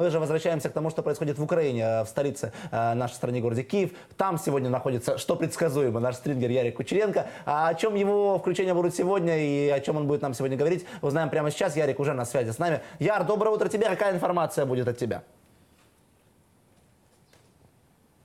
Мы же возвращаемся к тому, что происходит в Украине, э, в столице э, нашей страны, городе Киев. Там сегодня находится, что предсказуемо, наш стрингер Ярик Кучеренко. А о чем его включения будут сегодня и о чем он будет нам сегодня говорить, узнаем прямо сейчас. Ярик уже на связи с нами. Яр, доброе утро тебе. Какая информация будет от тебя?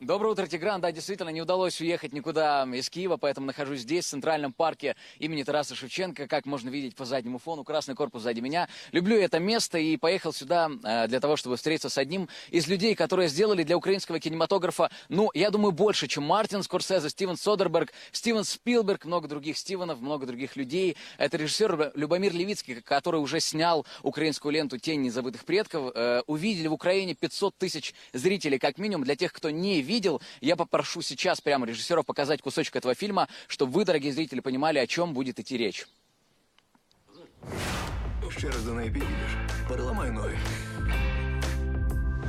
Доброе утро, Тигран. Да, действительно, не удалось уехать никуда из Киева, поэтому нахожусь здесь, в Центральном парке имени Тараса Шевченко. Как можно видеть по заднему фону, красный корпус сзади меня. Люблю это место и поехал сюда э, для того, чтобы встретиться с одним из людей, которые сделали для украинского кинематографа, ну, я думаю, больше, чем Мартин Скорсезе, Стивен Содерберг, Стивен Спилберг, много других Стивенов, много других людей. Это режиссер Любомир Левицкий, который уже снял украинскую ленту «Тень незабытых предков». Э, увидели в Украине 500 тысяч зрителей, как минимум. Для тех, кто не видел, я попрошу сейчас прямо режиссеров показать кусочек этого фильма, чтобы вы, дорогие зрители, понимали, о чем будет идти речь. Ще раз до неї підійдеш. Переламай ноги.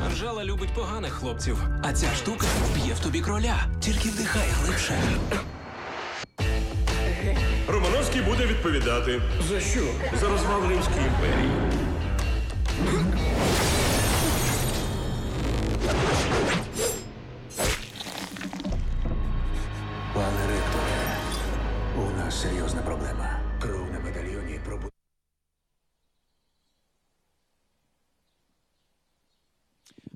Анжела любить поганих хлопців, а ця штука вб'є в тобі кроля. Тільки вдихай глибше. Романовський буде відповідати. За що? За розвал Римської імперії. Пане ректоре, у нас серйозна проблема. Кров на медальйоні пробу...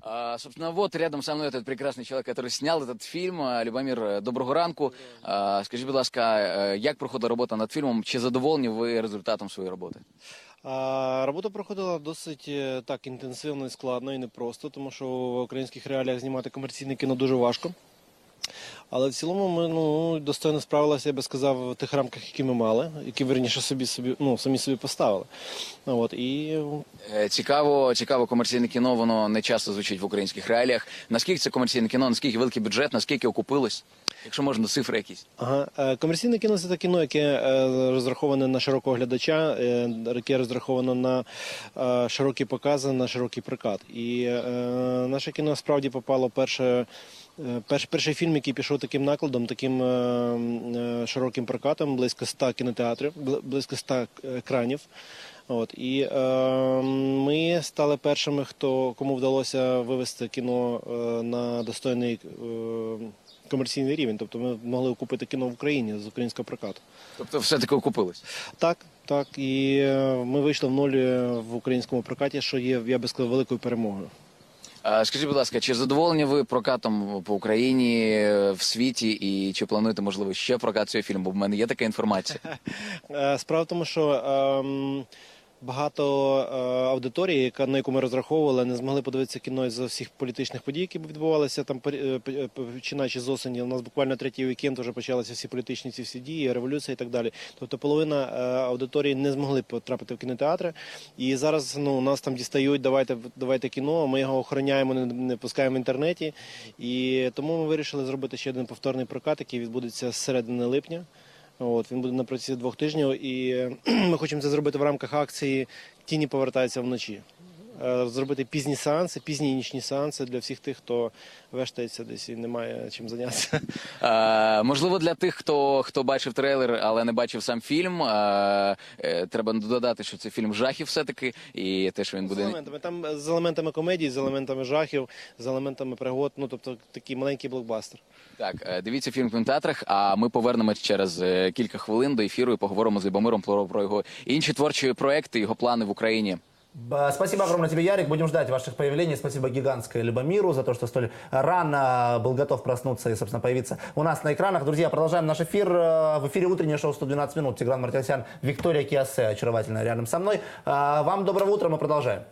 А, собственно, вот рядом со мной этот прекрасный человек, который снял этот фильм. А, Любомир, е, доброго ранку. А, Скажіть, будь ласка, е, як проходила робота над фільмом? Чи задоволені ви результатом своєї роботи? А, Робота проходила досить е, так інтенсивно і складно і непросто, тому що в українських реаліях знімати комерційне кіно дуже важко. Але в цілому ми ну, достойно справилися, я би сказав, в тих рамках, які ми мали, які верніше собі, собі, ну, самі собі поставили. Ну, От, і Е, Цікаво, цікаво, комерційне кіно, воно не часто звучить в українських реаліях. Наскільки це комерційне кіно, наскільки великий бюджет, наскільки окупилось? Якщо можна, цифри якісь. Ага. е, Комерційне кіно це те кіно, яке е, розраховане на широкого глядача, яке розраховано на широкі покази, на широкий прокат. І наше кіно справді попало перше. е, Перш, перший фільм, який пішов таким накладом, таким е, е, широким прокатом, близько 100 кінотеатрів, бли- близько 100 екранів. От і е, ми стали першими, хто кому вдалося вивести кіно е, на достойний е, комерційний рівень. Тобто ми могли купити кіно в Україні з українського прокату. Тобто все-таки окупилось. Так, так. І е, ми вийшли в ноль в українському прокаті, що є, я би сказав, великою перемогою. Скажіть, будь ласка, чи задоволені ви прокатом по Україні е, в світі, і чи плануєте, можливо, ще прокат цього фільму? Бо в мене є така інформація. Е, Справа в тому, що ем, багато е, аудиторії, яка на яку ми розраховували, не змогли подивитися кіно з всіх політичних подій, які відбувалися там е, е, починаючи з осені. У нас буквально третій вікенд вже почалися всі політичні ці всі дії, революція і так далі. Тобто половина аудиторії не змогли потрапити в кінотеатри. І зараз ну нас там дістають, давайте давайте кіно. Ми його охороняємо, не, не пускаємо в інтернеті. І тому ми вирішили зробити ще один повторний прокат, який відбудеться з середини липня. От він буде на протязі двох тижнів, і е, ми хочемо це зробити в рамках акції Тіні повертаються вночі. Е, Зробити пізні сеанси, пізні нічні сеанси для всіх тих, хто вештається десь і не має чим зайнятися. Е, можливо, для тих, хто, хто бачив трейлер, але не бачив сам фільм. е, е, треба додати, що це фільм жахів все-таки, і те, що він З буде. елементами там з елементами комедії, з елементами жахів, з елементами пригод. Ну тобто такий маленький блокбастер. Так, е, дивіться фільм в кінотеатрах, а ми повернемось через е, кілька хвилин до ефіру і поговоримо з Любомиром про його інші творчі проекти, його плани в Україні. Спасибо огромное тебе, Ярик. Будем ждать ваших появлений. Спасибо гигантское Любомиру за то, что столь рано был готов проснуться и, собственно, появиться у нас на экранах. Друзья, продолжаем наш эфир. Э, В эфире утреннее шоу «112 минут». Тигран Мартиросян, Виктория Киасе, очаровательная рядом со мной. Э, Вам доброго утра, мы продолжаем.